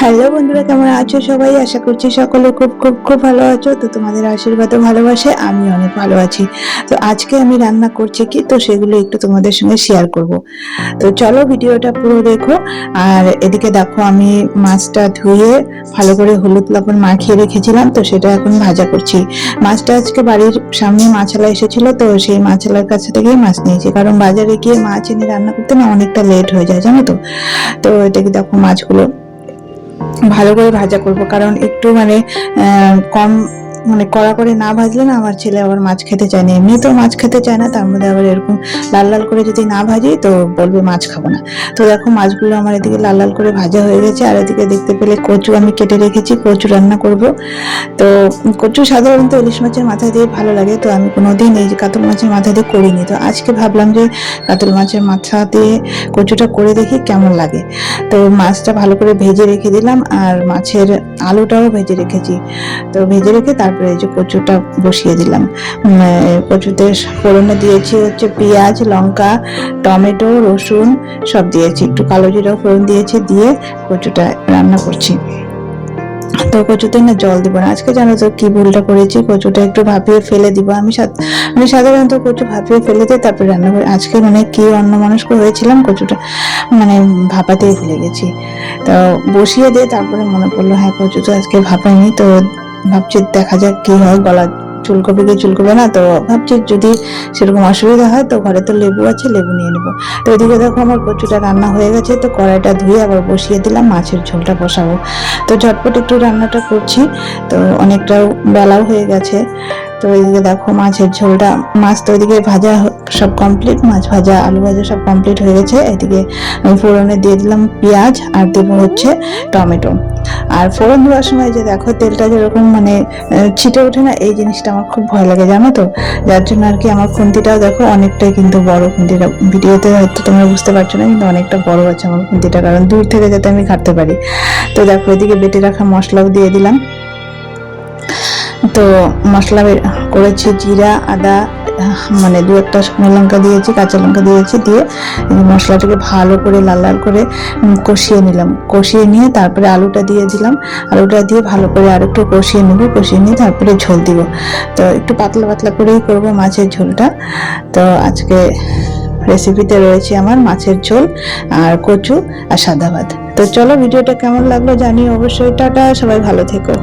Hello বন্ধুরা, কেমন আছো সবাই? আশা করছি সকলে খুব খুব খুব ভালো আছো। তো তোমাদের আশীর্বাদ ভালোবাসে আমি অনেক ভালো আছি। তো আজকে আমি রান্না করছি কি? তো সেগুলো একটু তোমাদের সঙ্গে শেয়ার করব। তো চলো ভিডিওটা পুরো দেখো। আর এদিকে দেখো, আমি মাছটা ধুয়ে ভালো করে হলুদ লবণ মাখিয়ে রেখেছিলাম, তো সেটা এখন ভাজা করছি। মাছটা আজকে বাড়ির সামনে মাছালা এসেছিল, তো সেই মাছালার কাছে থেকেই মাছ নিয়েছি। কারণ বাজারে গিয়ে মাছ এনে রান্না করতে না অনেকটা লেট হয়ে যায়, জানো তো? তো এটাকে দেখো মাছগুলো ভালো করে ভাজা করব কারণ একটু মানে কম মানে কড়া করে না ভাজলে না আমার ছেলে আবার মাছ খেতে চায় না। এমনি তো মাছ খেতে চায় না, তার মধ্যে আবার এরকম লাল লাল করে যদি না ভাজি তো বলবে মাছ খাব না। তো দেখো মাছগুলো আমার এদিকে লাল লাল করে ভাজা হয়ে গেছে, আর এদিকে দেখতে পেলে কচু আমি কেটে রেখেছি, কচু রান্না করব। তো কচু সাধারণত ইলিশ মাছের মাথা দিয়ে ভালো লাগে, তো আমি কোনোদিন এই যে কাতল মাছের মাথা দিয়ে করিনি। তো আজকে ভাবলাম যে কাতল মাছের মাথা দিয়ে কচুটা করে দেখি কেমন লাগে। তো মাছটা ভালো করে ভেজে রেখে দিলাম, আর মাছের আলুটাও ভেজে রেখেছি। তো ভেজে রেখে তারপরে এই যে কচুটা বসিয়ে দিলাম। কচুতে ফোড়নে দিয়েছি হচ্ছে পেঁয়াজ, লঙ্কা, টমেটো, রসুন সব দিয়েছি। একটু কালো জিরাও ফোড়ন দিয়েছি, দিয়ে কচুটা রান্না করছি। তো কচুতে না জল দিব না। আজকে জানো তো কি ভুলটা করেছি? কচুটা একটু ভাপিয়ে ফেলে দিব। আমি মানে সাধারণত কচু ভাপিয়ে ফেলে দিই, তারপরে রান্না করি। আজকে মানে কি অন্য মনস্ক হয়েছিলাম, কচুটা মানে ভাপাতেই ভুলে গেছি। তো বসিয়ে দিয়ে তারপরে মনে পড়ল হ্যাঁ কচু তো আজকে ভাপাইনি তো ভাবছি দেখা যাক কি হয়, গলা চুলকবে কি চুলকবে না, তো ভাবছি যদি সেরকম অসুবিধা হয় তো ঘরে তো লেবু আছে, লেবু নিয়ে নেব। তো এদিকে দেখো আমার কচুটা রান্না হয়ে গেছে, তো কড়াইটা ধুয়ে আবার বসিয়ে দিলাম, মাছের ঝোলটা বসাবো। তো ঝটপট একটু রান্নাটা করছি, তো অনেকটা বেলাও হয়ে গেছে। তো এদিকে দেখো মাছের ঝোলটা, মাছ তো এদিকে ভাজা সব কমপ্লিট মাছ ভাজা, আলু ভাজা সব কমপ্লিট হয়ে গেছে। এদিকে আমি ফোড়নে দিয়ে দিলাম পেঁয়াজ আর দেবো হচ্ছে টমেটো। আর ফোড়ন দেওয়ার সময় যে দেখো তেলটা যেরকম মানে ছিটে ওঠে না, এই জিনিসটা আমার খুব ভয় লাগে, জানো তো? যার জন্য আর কি আমার খুন্তিটাও দেখো অনেকটাই কিন্তু বড় খুন্তিটা। ভিডিওতে হয়তো তোমরা বুঝতে পারছ না, কিন্তু অনেকটা বড় আছে আমার খুন্তিটা, কারণ দূর থেকে যাতে আমি কাটতে পারি। তো দেখো এদিকে বেটে রাখা মশলাও দিয়ে দিলাম। তো মশলা করেছি, জিরা, আদা মানে দু একটা শুকনো লঙ্কা দিয়েছি, কাঁচা লঙ্কা দিয়েছি, দিয়ে মশলাটাকে ভালো করে লাল লাল করে কষিয়ে নিলাম। কষিয়ে নিয়ে তারপরে আলুটা দিয়ে দিলাম। আলুটা দিয়ে ভালো করে আরেকটু কষিয়ে নেব, কষিয়ে নিয়ে তারপরে ঝোল দিব। তো একটু পাতলা পাতলা করেই করব মাছের ঝোলটা। তো আজকে রেসিপিতে রয়েছে আমার মাছের ঝোল আর কচু আর সাদা ভাত। তো চলো ভিডিওটা কেমন লাগল জানিও। অবশ্যই টাটা, সবাই ভালো থেকো।